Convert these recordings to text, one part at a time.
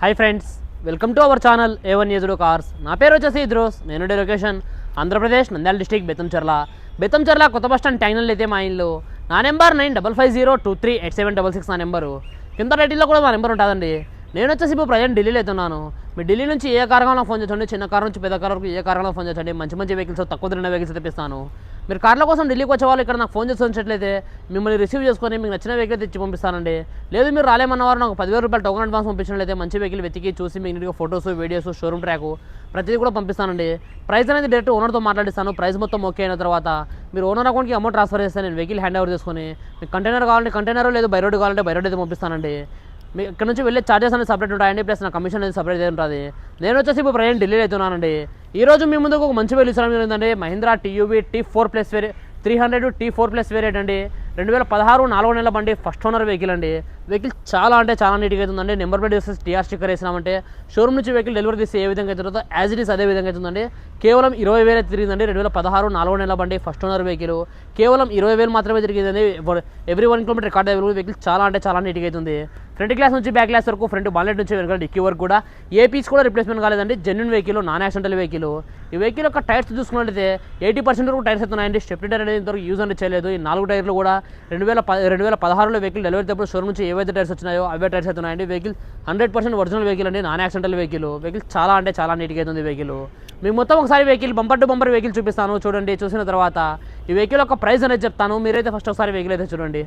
Hi friends welcome to our channel A one used cars నా పేరు వచ్చేసి ఇద్రోస్ నేను లొకేషన్ ఆంధ్రప్రదేశ్ నంద్యాల డిస్టిక్ బెత్తంచర్ల బెత్తంచర్ల కొత్త బస్ స్టాండ్ ట్యాంగిల్ అయితే మా ఇల్లు. నా number nine double five zero two three eight seven double six నా నెంబరు కింద టైటిల్లో కూడా మా నెంబర్ ఉంటుందండి. నేను వచ్చేసి ఇప్పుడు ప్రజెంట్ ఢిల్లీలో అవుతున్నాను మీ ఢిల్లీ నుంచి ఏ కారణంలో ఫోన్ చేయండి. చిన్న కార్ నుంచి పెద్ద కార్ వరకు ఏ కారణంలో ఫోన్ చేయండి. మంచి మంచి వెహికల్స్ తక్కువ తిరిగిన వెహికల్స్ తెప్పిస్తాను. మీరు కార్ల కోసం ఢిల్లీకి వచ్చేవాళ్ళు ఇక్కడ నాకు ఫోన్ చేసి ఉంచట్లయితే మిమ్మల్ని రిసీవ్ చేసుకొని మీకు నచ్చిన వెహికల్ తెచ్చి పంపిస్తానండి. లేదు మీరు రాలేమన్నవారు నాకు పదివేల రూపాయలు టోకన్ అడ్వాన్స్ పంపించినట్లయితే మంచి వెహికల్ వెతికి చూసి మీకు నీట్గా ఫొటోస్ వీడియోస్ షోరూమ్ ట్రాక్ ప్రతిదీ కూడా పంపిస్తానండి. ప్రైస్ అనేది డైరెక్ట్ ఓనర్తో మాట్లాడిస్తాను. ప్రైస్ మొత్తం ఓకే అయిన తర్వాత మీరు ఓనర్ అకౌంట్కి అమౌంట్ ట్రాన్స్ఫర్ చేస్తాను నేను వెహికల్ హ్యాండ్ ఓవర్ చేసుకొని మీకు కంటైనర్ కావాలంటే కంటైనర్ లేదు బై రోడ్ కావాలంటే బై రోడ్ అయితే పంపిస్తానండి. మీ ఇక్కడ నుంచి వెళ్ళే చార్జెస్ అనేది సపరేట్ ఉంటాయండి ప్లస్ నా కమిషన్ అనేది సపరేట్ ఉంటుంది. నేను వచ్చేసి ఇప్పుడు ప్రజెంట్ ఢిల్లీ అవుతున్నానండి. ఈ రోజు మీ ముందుకు ఒక మంచి వెహికల్ ఇస్తాను ఏంటంటే Mahindra TUV T four plus వేరే three hundred T four plus variant అండి. రెండు వేల పదహారు నాలుగో నెలల బండి ఫస్ట్ ఓనర్ వెహికల్ అండి. వెహికల్ చాలా అంటే చాలా నీట్గా అవుతుందండి. నెంబర్ ప్లేట్ వేసేసి టీఆర్ స్టిక్కర్ వేసినామంటే షోరూమ్ నుంచి వెహికల్ డెలివరీ తీసి ఏ విధంగా అవుతుందో యాజ్ ఇట్ ఈస్ అదే విధంగా అవుతుందండి. కేవలం ఇరవై వేలు తిరిగిందండి. రెండు వేల పదహారు నాలుగో నెలల బండి ఫస్ట్ ఓనర్ వెహికల్ కేవలం ఇరవై వేలు మాత్రమే తిరిగిందండి. Every one kilometre record available vehicle చాలా అంటే చాలా నీట్గా అవుతుంది. ఫ్రంట్ గ్లాస్ నుంచి బ్యాక్ గ్లాస్ వరకు ఫ్రంట్ బాలెట్ నుంచి వెనకాల డిక్కీ వరకు కూడా ఏ పీస్ కూడా రిప్లేస్మెంట్ కాలేదండి. Genuine vehicle non accidental vehicle ఈ వెహికల్ యొక్క టైర్స్ చూసుకున్నట్లయితే ఎయిటీ పర్సెంట్ వరకు టైర్స్ అవుతున్నాయండి స్టెప్నీ టైర్ అనేది ఇంతవరకు యూజ్ అనేది చేయలేదు. ఈ నాలుగు టైర్లు కూడా రెండు వేల రెండు వేల పదహారులో వెహికల్ డెలివరీ తప్పుడు షోరూమ్ నుంచి ఏవైతే టైర్స్ వచ్చినాయో అవే టైర్స్ అవుతున్నాయండి vehicle hundred percent original vehicle అండి. నాన్ యాక్సిడెంటల్ వెహికల్ వెహికల్ చాలా అంటే చాలా నీట్గా అవుతుంది వెహికల్ మీకు మొత్తం ఒకసారి vehicle bumper to bumper vehicle చూపిస్తాను. చూడండి చూసిన తర్వాత ఈ వెహికల్ యొక్క ప్రైస్ అనేది చెప్తాను. మీరైతే ఫస్ట్ ఒకసారి వెహికల్ అయితే చూడండి.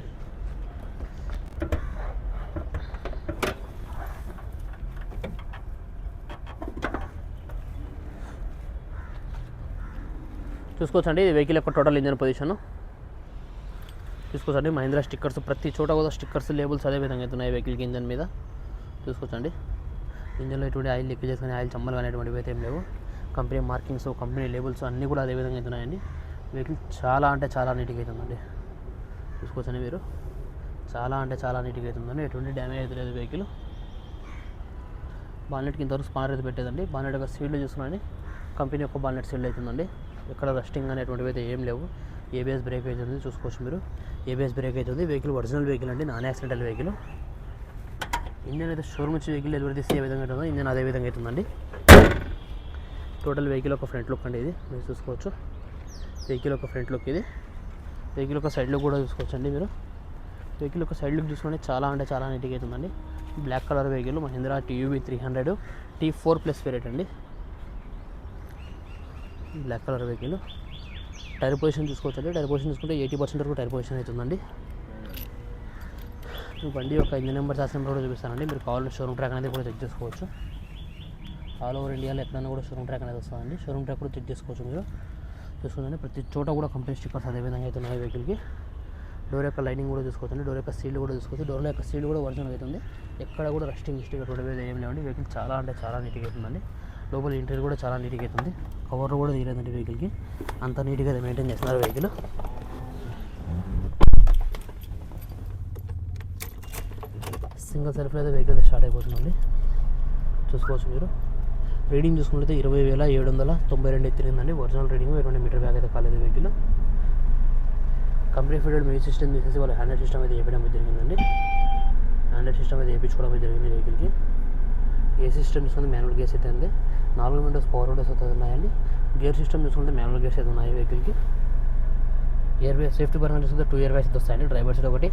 చూసుకోవచ్చండి. ఇది వెహికల్ యొక్క టోటల్ ఇంజన్ పొజిషన్ చూసుకోవచ్చండి. మహీంద్రా స్టిక్కర్స్ ప్రతి చోట కూడా స్టిక్కర్స్ లేబుల్స్ అదే విధంగా అవుతున్నాయి వెహికల్కి ఇంజన్ మీద. చూసుకోవచ్చండి. ఇంజన్లో ఎటువంటి ఆయిల్ లీకేజెస్ కానీ ఆయిల్ చమ్మలు కానీ ఎటువంటివి అయితే ఏం లేవు. కంపెనీ మార్కింగ్స్ కంపెనీ లేబుల్స్ అన్నీ కూడా అదే విధంగా అవుతున్నాయండి. వెహికల్ చాలా అంటే చాలా నీట్గా అవుతుందండి. చూసుకోవచ్చండి మీరు. చాలా అంటే చాలా నీట్గా అవుతుందండి. ఎటువంటి డ్యామేజ్ అయితే లేదు వెహికల్ బానెట్కి ఇంతవరకు స్పానర్ అయితే పెట్టేదండి బానెట్ యొక్క సీల్డ్ చూస్తున్నాండి కంపెనీ యొక్క బానెట్ సీల్డ్ అవుతుందండి. ఎక్కడ రస్టింగ్ అనేటువంటివి అయితే ఏం లేవు. ఏబిఎస్ బ్రేక్ ఉంది చూసుకోవచ్చు మీరు. ఏబిఎస్ బ్రేక్ ఉంది. వెహికల్ ఒరిజినల్ వెహికల్ అండి నాన్ యాక్సిడెంటల్ వెహికల్ ఇంజన్ అయితే షోరూమ్ నుంచి వెహికల్ డెలివరీ తీసి ఏ విధంగా అవుతుందో ఇంజన్ అదే విధంగా అవుతుందండి. టోటల్ వెహికల్ ఒక ఫ్రంట్ లుక్ అండి ఇది. మీరు చూసుకోవచ్చు. వెహికల్ ఒక ఫ్రంట్ లుక్ ఇది. వెహికల్ ఒక సైడ్ లుక్ కూడా చూసుకోవచ్చు అండి మీరు. వెహికల్ ఒక సైడ్ లుక్ చూసుకుంటే చాలా అంటే చాలా నీట్గా అవుతుందండి. Black colour vehicle Mahindra TUV three hundred T four plus variant అండి. Black colour vehicle. Tyre position చూసుకోవచ్చండి. టైర్ పొజిషన్ చూసుకుంటే ఎయిటీ పర్సెంట్ వరకు టైర్ పొజిషన్ అవుతుందండి. బండి యొక్క ఇంజన్ నెంబర్ శాసన నెంబర్ కూడా చూపిస్తానండి. మీరు కావాలంటే షోరూమ్ ట్రాక్ అనేది కూడా చెక్ చేసుకోవచ్చు. ఆల్ ఓవర్ ఇండియాలో ఎక్కడైనా కూడా షోరూమ్ ట్రాక్ అనేది వస్తుందండి. షోరూమ్ ట్రాక్ కూడా చెక్ చేసుకోవచ్చు మీరు. చూసుకోండి ప్రతి చోట కూడా కంపెనీ స్టిక్కర్స్ అదే విధంగా అయితే ఉన్నాయి వెహికల్కి డోర్ యొక్క లైనింగ్ కూడా చూసుకోవచ్చండి. డోర్ యొక్క సీల్ కూడా చూసుకోవచ్చు. డోర్ యొక్క సీల్ కూడా ఒరిజినల్ అవుతుంది ఎక్కడ కూడా రస్టింగ్ మిస్టేక్ అటువంటి ఏం లేవండి. వెహికల్ చాలా అంటే చాలా నీట్గా అవుతుందండి లోపల ఇంటీరియర్ కూడా చాలా నీట్గా అవుతుంది కవర్ కూడా తీయలేదండి వెహికల్కి అంత నీట్గా మెయింటైన్ చేస్తున్నారు వెహికల్ సింగిల్ సెల్ఫ్లో అయితే వెహికల్ అయితే స్టార్ట్ అయిపోతుందండి. చూసుకోవచ్చు మీరు. రీడింగ్ చూసుకుంటే ఇరవై వేల ఏడు వందల తొంభై రెండు ఎత్తిరిందండి. ఒరిజినల్ రీడింగ్ ఇరవై మీటర్ బ్యాగ్ అయితే కాలేదు vehicle company fitted music system తీసేసి వాళ్ళ హ్యాండ్రెడ్ సిస్టమ్ అయితే వేయడం అయితే జరిగిందండి. హ్యాండ్రెడ్ సిస్టమ్ అయితే వేయించుకోవడం అయితే జరిగింది వెహికల్కి ఏ సిస్టమ్ తీసుకుంది మాన్యువల్ గేస్ అయితే ఉంది నాలుగు విండోస్ పవర్ విండోస్ అయితే ఉన్నాయండి. గేర్ సిస్టమ్ చూసుకుంటే మాన్యువల్ గేర్స్ అయితే ఉన్నాయి వెహికల్కి. ఇయర్ బ్యాగ్ సేఫ్టీ పరంగా చూసుకుంటే టూ ఇయర్ బ్యాగ్స్ అయితే వస్తాయండి. డ్రైవర్స్లో ఒకటి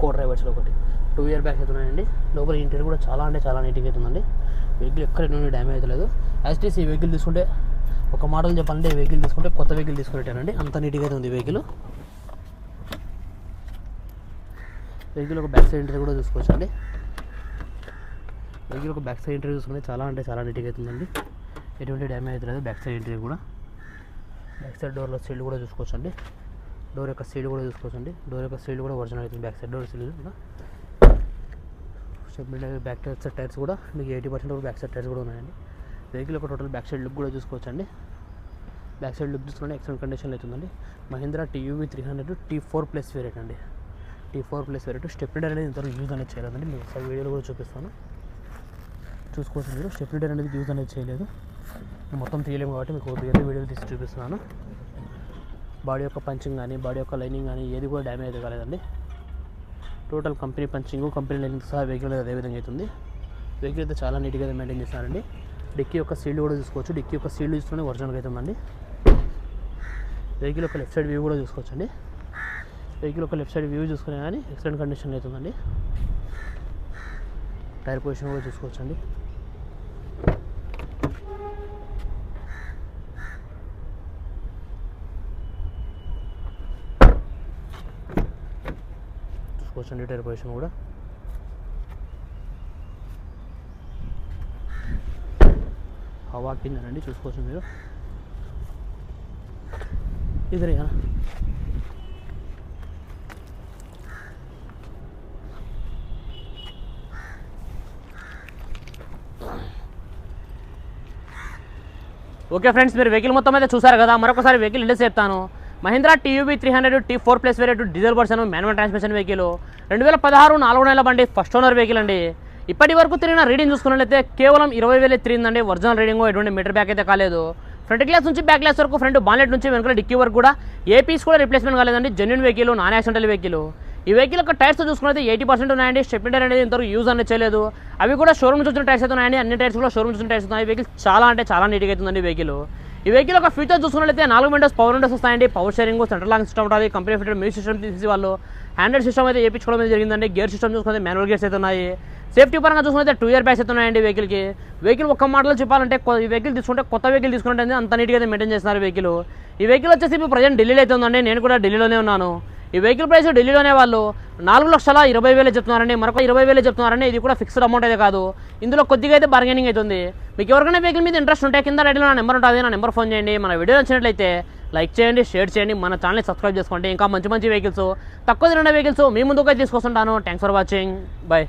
కో డ్రైవర్స్లో ఒకటి. టూ ఇయర్ బ్యాగ్స్ అయితే ఉన్నాయండి. లోపల ఇంటీరియర్ కూడా చాలా అంటే చాలా నీట్గా అవుతుందండి వెహికల్ ఎక్కడ నుండి డ్యామేజ్ అయితే లేదు. యాజ్ టీస్ ఈ వెహికల్ తీసుకుంటే ఒక మోడల్ చెప్పాలంటే ఈ వెహికల్ తీసుకుంటే కొత్త వెహికల్ తీసుకునేటానండి అంత నీట్గా అయితే ఉంది వెహికల్ వెహికల్ ఒక బ్యాక్ సైడ్ కూడా చూసుకోవచ్చండి. వెహికల్ ఒక బ్యాక్ సైడ్ ఇంటర్వ్యూ చూసుకుంటే చాలా అంటే చాలా నీట్గా అవుతుందండి. ఎటువంటి డ్యామేజ్ అవుతుంది లేదు బ్యాక్ సైడ్ ఇంటర్వ్యూ కూడా. బ్యాక్ సైడ్ డోర్లో సీల్ కూడా చూసుకోవచ్చు అండి డోర్ యొక్క సీల్ కూడా చూసుకోవచ్చు అండి డోర్ యొక్క సీల్ కూడా ఒరిజినల్ అవుతుంది. బ్యాక్ సైడ్ డోర్ సీల్ కూడా. బ్యాక్ సైడ్ టైర్స్ కూడా. మీకు eighty percent back side tyres కూడా ఉన్నాయండి. వెహికల్ ఒక టోటల్ బ్యాక్ సైడ్ లుక్ కూడా చూసుకోవచ్చు అండి బ్యాక్ సైడ్ లుక్ చూసుకుంటే ఎక్సలెంట్ కండిషన్లో అవుతుందండి. Mahindra TUV three hundred T four plus variant అండి. టీ ఫోర్ ప్లస్ వేరియట్ స్టెప్లిడర్ అనేది ఇంతవరకు యూజ్ అనేది చేయలేదండి. మీకు ఒకసారి వీడియోలో కూడా చూపిస్తాను. చూసుకోవచ్చు మీరు స్టెప్లిడర్ అనేది యూజ్ అనేది చేయలేదు. మొత్తం తీయలేము కాబట్టి మీకు వేరే వీడియోలు తీసి చూపిస్తున్నాను. బాడీ యొక్క పంచింగ్ కానీ బాడీ యొక్క లైనింగ్ కానీ ఏది కూడా డ్యామేజ్ కాలేదండి. Total company punching company lining సహా వెహికల్ అదే విధంగా అవుతుంది. వెహికల్ అయితే చాలా నీట్గా మెయింటైన్ చేస్తారండి డిక్కీ యొక్క సీల్డ్ కూడా చూసుకోవచ్చు. డిక్కీ యొక్క సీల్డ్ చూసుకుని ఒరిజినల్గా అవుతుందండి వెహికల్ యొక్క లెఫ్ట్ సైడ్ వ్యూ కూడా చూసుకోవచ్చండి. వెహికల్ యొక్క లెఫ్ట్ సైడ్ వ్యూ చూసుకునే కానీ ఎక్సలెంట్ కండిషన్ అవుతుందండి టైర్ పొజిషన్ కూడా చూసుకోవచ్చండి. చూసుకోవచ్చండి టైర్ పొజిషన్ కూడా. హవా కిందనండి చూసుకోవచ్చు మీరు. ఇద్దరేనా ఓకే ఫ్రెండ్స్ మీరు వెహికల్ మొత్తం అయితే చూసారు కదా మరొకసారి వెహికల్ ఇండస్ చెప్తాను. Mahindra TUV three hundred T four plus variant diesel version manual transmission vehicle రెండు వేల పదహారు నాలుగు నెలల బండి ఫస్ట్ ఓనర్ వెహికల్ అండి. ఇప్పటి వరకు తిరిగిన రీడింగ్ చూసుకున్నట్లయితే కేవలం ఇరవై వేలు తిరిగిందండి. ఒరిజినల్ రీడింగ్ ఎటువంటి మీటర్ బ్యాక్ అయితే కాలేదు. ఫ్రంట్ గ్లాస్ నుంచి బ్యాక్ గ్లాస్ వరకు ఫ్రంట్ బాన్లెట్ నుంచి వెనుక డిక్కీ వరకు కూడా ఏ పీస్ కూడా రిప్లేస్మెంట్ కాలేదండి. Genuine vehicle non accidental vehicle ఈ వెహికల్ యొక్క టైర్స్ చూసుకున్నైతే ఎయిటీ పర్సెంట్ ఉన్నాయండి. స్టెప్ అనేది ఇంతవరకు యూజ్ అనేది చేయలేదు. అవి కూడా షోరూమ్ చూసిన టైర్స్ అయితే ఉన్నాయండి అన్ని టైర్స్ కూడా షోరూమ్ చూసిన టైర్స్ ఉన్నాయి వెహికల్ చాలా అంటే చాలా నీట్గా అవుతుందండి వెహికల్ ఈ వెహికల్ ఒక ఫీచర్ చూసుకున్నట్లయితే నాలుగు విండోస్ పవర్ విండోస్ వస్తాయండి. Power steering central lock system ఉంటుంది కంపెనీ ఫిటెడ్ మ్యూజిక్ సిస్టమ్ తీసి వాళ్ళు హ్యాండ్రెడ్ సిస్టమ్ అయితే వేయించుకోవడం అయితే జరిగిందండి. గేర్ సిస్టమ్ చూసుకుంటే మాన్యువల్ గేర్స్ అయితే ఉన్నాయి. సేఫ్టీ పరంగా చూసుకుంటే టూ ఇయర్ బ్యాగ్స్ అయితే ఉన్నాయండి వెహికల్కి వెహికల్ ఒక్క మాటలో చెప్పాలంటే ఈ వెహికల్ తీసుకుంటే కొత్త వెహికల్ తీసుకుంటే అంత నీట్గా అయితే మెయింటైన్ చేస్తున్నారు వెహికల్ ఈ వెహికల్ వచ్చేసి ఇప్పుడు ప్రజెంట్ ఢిల్లీలో అయితే ఉందండి. నేను కూడా ఢిల్లీలోనే ఉన్నాను. ఈ వెహికల్ ప్రైస్ ఢిల్లీలోనే వాళ్ళు నాలుగు లక్షల ఇరవై వేలు చెప్తున్నారండి మరొక ఇరవై వేలు చెప్తున్నారండి. ఇది కూడా ఫిక్స్డ్ అమౌంట్ అయితే కాదు. ఇందులో కొద్దిగా అయితే బార్గెనింగ్ అవుతుంది మీకు ఎవరికైనా వెహికల్ మీద ఇంట్రెస్ట్ ఉంటే కింద రెడీలో నా నెంబర్ ఉంటుంది నా నెంబర్ ఫోన్ చేయండి. మన వీడియో నచ్చినట్లయితే లైక్ చేయండి షేర్ చేయండి. మన ఛానల్ని సబ్స్క్రైబ్ చేసుకోండి. ఇంకా మంచి మంచి వెహికల్స్ తక్కువ తిరిగిన వెహికల్స్ మీ ముందుగా తీసుకొస్తుంటాను. Thanks for watching bye